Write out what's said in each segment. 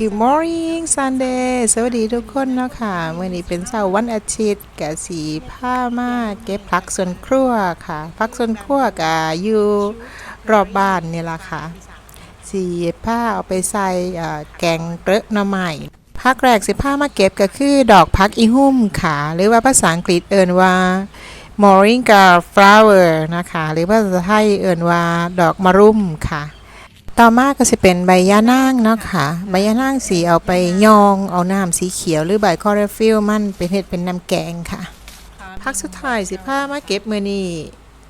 Good morning Sunday สวัสดีทุกคนเนาะค่ะวันนี้เป็นเสาร์วันอาทิตย์กะสีผ้ามาเก็บผักสวนครัวค่ะผักสวนครัวกะอยู่รอบบ้านนี่ละค่ะ สีผ้าเอาไปใส่แกงเปรอะหน่อไม้ผักแรกสิผ้ามาเก็บก็คือดอกพักอีหุ่มค่ะ หรือว่าภาษาอังกฤษเอิ้นว่า moringa flower นะคะ หรือภาษาไทยเอิ้นว่าดอกมะรุมค่ะ ต่อมาก็จะเป็นใบยะนางเนาะค่ะ ใบยะนางสีเอาไปยอง เอาน้ำสีเขียวหรือใบคอร์ฟิลมันเป็นเห็ดเป็นน้ำแกงค่ะ พักสุดท้ายสิผ้ามาเก็บมือนี่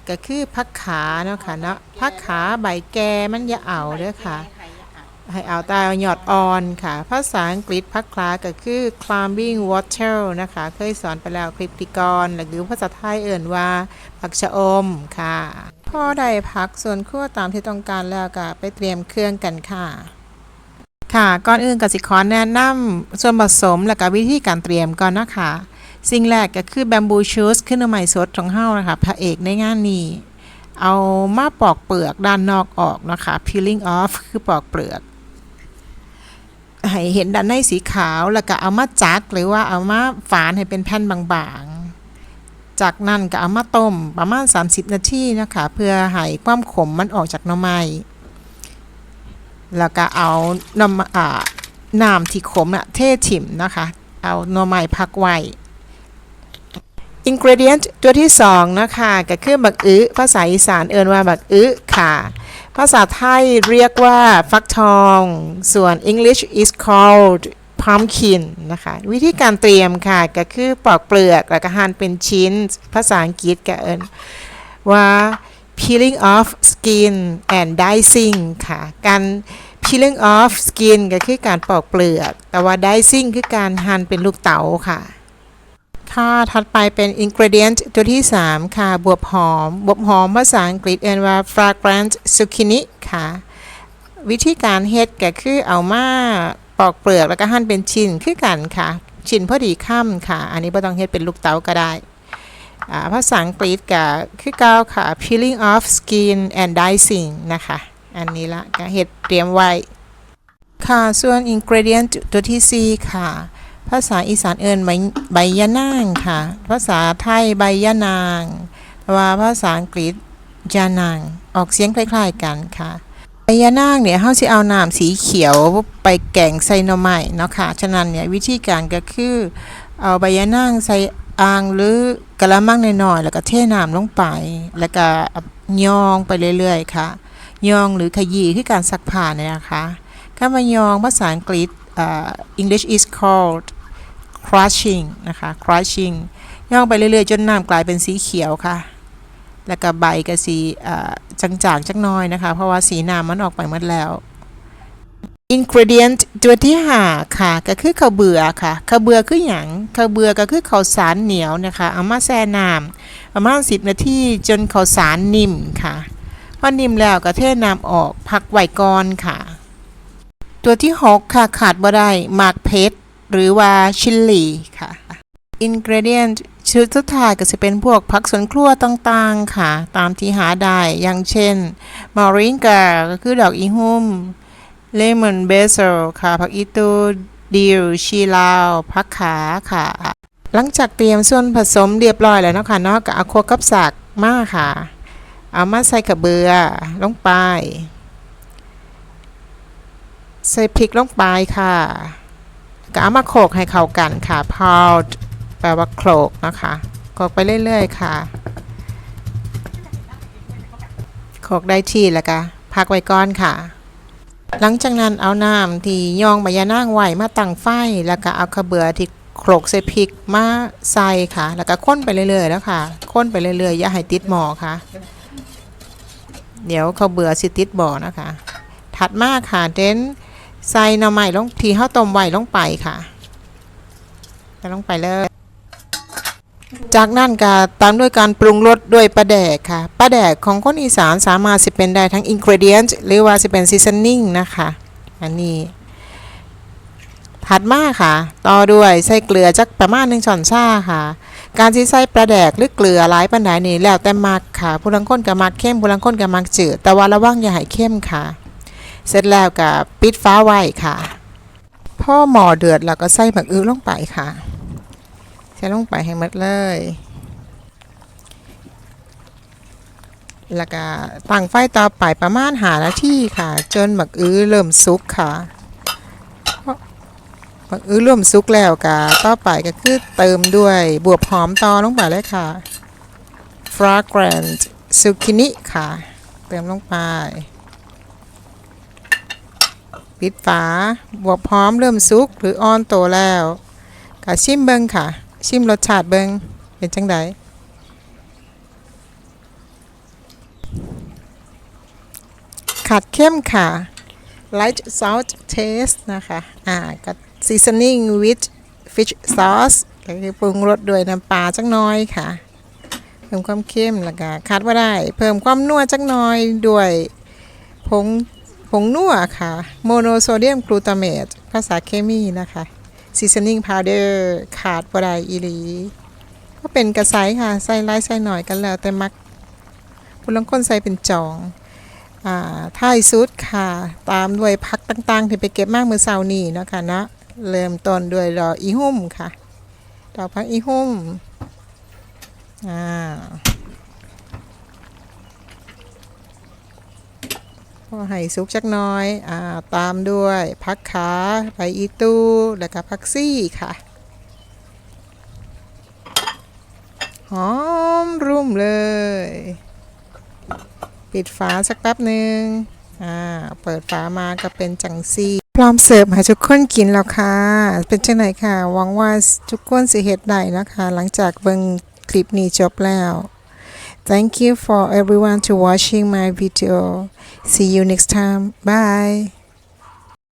ก็คือพักขาเนาะค่ะเนาะพักขาใบแกมันอย่าเอาเด้อค่ะ ให้เอาตาหยอดอ่อนค่ะ ภาษาอังกฤษพักคลาก็คือ climbing water นะคะ เคยสอนไปแล้วคลิปที่ก่อนหรือภาษาไทยเอ่นว่า ผักชะอมค่ะ พอได้พักส่วนครัวตามที่ต้องการแล้วก็ไปเตรียมเครื่องกันค่ะ ค่ะก่อนอื่นกสิขอแนะนำส่วนผสมและก็วิธีการเตรียมก่อนนะคะสิ่งแรกก็คือแบมบูชูสขึ้นใหม่สดของเฮานะคะพระเอกในงานนี้ เอามาปอกเปลือกด้านนอกออกนะคะ peeling off คือปอกเปลือกให้เห็นด้านในสีขาวแล้วก็เอามาจักหรือว่าเอามาฝานให้เป็นแผ่นบาง จากนั้นก็เอามาต้มประมาณ 30 นาทีนะคะ เพื่อให้ความขมมันออกจากหน่อไม้แล้วก็เอาน้ำอ่าน้ำที่ขมน่ะเทถิ่มนะคะ เอาหน่อไม้พักไว้อินกรเดียนตัวที่สองนะคะก็คือบักอื้อภาษาอีสานเอิ้นว่าบักอื้อค่ะ ภาษาไทยเรียกว่าฟักทอง ส่วน English is called pumpkin นะคะ วิธีการเตรียมค่ะก็คือปอกเปลือกแล้วก็หั่นเป็นชิ้น ภาษาอังกฤษก็เอิ้นว่า peeling off skin and dicing ค่ะ การ peeling off skin ก็คือการปอกเปลือก แต่ว่า dicing คือการหั่นเป็นลูกเต๋าค่ะ ค่ะ ถัดไปเป็น ingredient ตัวที่ 3 ค่ะ บวบหอม บวบหอมภาษาอังกฤษเรียนว่า fragrant zucchini ค่ะ วิธีการเฮ็ดก็คือเอามา ปอกเปลือกแล้วก็หั่นเป็นชิ้นคือกันค่ะ ชิ้นพอดีค่ำค่ะ อันนี้บ่ต้องเฮ็ดเป็นลูกเต๋าก็ได้ภาษาอังกฤษก็คือเก้าค่ะ peeling off skin and dicing นะคะ อันนี้ละก็เฮ็ดเตรียมไว้ ค่ะ ส่วน ingredient ตัวที่ 4 ค่ะ ภาษาอีสานเอิญใบใบยะนางค่ะ ภาษาไทยใบยะนาง แต่ว่าภาษาอังกฤษยานาง ออกเสียงคล้ายๆกันค่ะ ใบยะนางเนี่ยเฮาสิเอาน้ำสีเขียวไปแกงใส่หน่อไม้เนาะค่ะฉะนั้นเนี่ยวิธีการก็คือเอาใบยะนางใส่อ่างหรือกะละมังน้อยๆแล้วก็เทน้ำลงไป แล้วก็ยองไปเรื่อยๆค่ะยองหรือขยี้คือการซักผ้าเนี่ยนะคะคำว่ายองภาษาอังกฤษอ่า English is called crushing นะคะ crushing ย่องไปเรื่อยๆ จนน้ำกลายเป็นสีเขียวค่ะ แล้วก็ใบก็สีจางๆจักน้อยนะคะ เพราะว่าสีน้ำมันออกไปหมดแล้ว ingredient ตัวที่ห้าค่ะ ก็คือข้าวเบื่อค่ะข้าวเบื่อคืออย่างข้าวเบื่อก็คือข้าวสารเหนียวนะคะเอามาแช่น้ำประมาณ10นาทีจนข้าวสารนิ่มค่ะพอนิ่มแล้วก็เทน้ำออกพักไว้ก่อนค่ะ ตัวที่6ค่ะขาดบ่ได้หมากเพชรหรือว่าชิลลี่ค่ะ ingredient ชุดสุดท้ายก็จะเป็นพวกผักสวนครัวต่างๆค่ะ ตามที่หาได้ อย่างเช่น moringa ก็คือดอกอีหุ่ม lemon basil ค่ะ ผักอีตูดิลชีลาวผักขาค่ะ หลังจากเตรียมส่วนผสมเรียบร้อยแล้วเนาะค่ะเนาะก็เอาโคกับสักมาค่ะ เอามาใส่กระเบือลงไป ใส่พริกลงไปค่ะก็เอามาโขกให้เข้ากันค่ะ pound แปลว่าโขลกนะคะโขลกไปเรื่อยๆค่ะโขลกได้ที่แล้วก็พักไว้ก่อนค่ะ หลังจากนั้นเอาน้ำที่ยองใบยะนางไว้มาตั้งไฟแล้วก็เอาข้าเบื่อที่โขลกใส่พริกมาใส่ค่ะ แล้วก็ค้นไปเรื่อยๆแล้วค่ะค้นไปเรื่อยๆอย่าให้ติดหมอค่ะ เดี๋ยวข้าเบื่อสิติดบ่อนะคะ ถัดมาค่ะเดนใส่หน่อไม้ลงทีข้าวต้มไว้ลงไปค่ะใส่ลงไปเลย จากนั้นก็ตามด้วยการปรุงรสด้วยปลาแดกค่ะปลาแดกของคนอีสานสามารถสิเป็นได้ทั้ง ingredient หรือว่าสิเป็น seasoning นะคะ อันนี้ถัดมาค่ะ ต่อด้วยใส่เกลือจักประมาณหนึ่งช้อนชาค่ะ การที่ใส่ปลาแดกหรือเกลือหลายปันไดนี่แล้วแต่มักค่ะ ผู้ลังคนก็มักเข้มผู้ลังคนก็มักจืด แต่ว่าระวังอย่าให้เข้มค่ะ เสร็จแล้วก็ปิดฟ้าไว้ค่ะพ่อหมอเดือดแล้วก็ใส่หมักอื้อลงไปค่ะ ใส่ลงไปให้หมดเลย แล้วก็ตั้งไฟต่อไปประมาณหานาทีค่ะ จนหมักอื้อเริ่มสุกค่ะหมักอื้อเริ่มสุกแล้วก็ต่อไปก็คือเติมด้วยบวบหอมต่อลงไปเลยค่ะ fragrant zucchini ค่ะ เติมลงไปปิดฝาบวบพร้อมเริ่มสุกหรืออ่อนโตแล้วก็ชิมเบิงค่ะ ชิมรสชาติเบิงเป็นจังไดขัดเข้มค่ะ light salt taste นะคะ อ่า ก็ seasoning with fish sauce ก็คือปรุงรสด้วยน้ำปลาจักน้อยค่ะ เพิ่มความเข้มแล้วก็คัดว่าได้ เพิ่มความนัวจักน้อยด้วยผงผงนัวค่ะ โมโนโซเดียมกลูตาเมตภาษาเคมีนะคะ seasoning powder ขาดบ่ไดอีหลี ก็เป็นกระไซค่ะใส่ไล่ใส่หน่อยกันแล้วแต่มักผู้ลังคนใส่เป็นจองอ่าท้ายสุดค่ะ ตามด้วยพักต่างๆ ที่ไปเก็บมากมือเสาร์นี้เนาะคะนะเริ่มต้นด้วยดอกอีหุ่มค่ะ ดอกพักอีหุ่มอ่า พอให้สุกจักน้อยอ่าตามด้วยพักขาใบอีตูแล้วก็พักซี่ค่ะ หอมรุ่มเลย ปิดฝาสักแป๊บหนึ่งอ่าเปิดฝามาก็เป็นจังซี่พร้อมเสิร์ฟให้ทุกคนกินแล้วค่ะ เป็นจังไหนค่ะหวังว่าทุกคนสิเฮ็ดได้นะคะ หลังจากเบิ่งคลิปนี้จบแล้ว Thank you for everyone to watching my video. See you next time. Bye.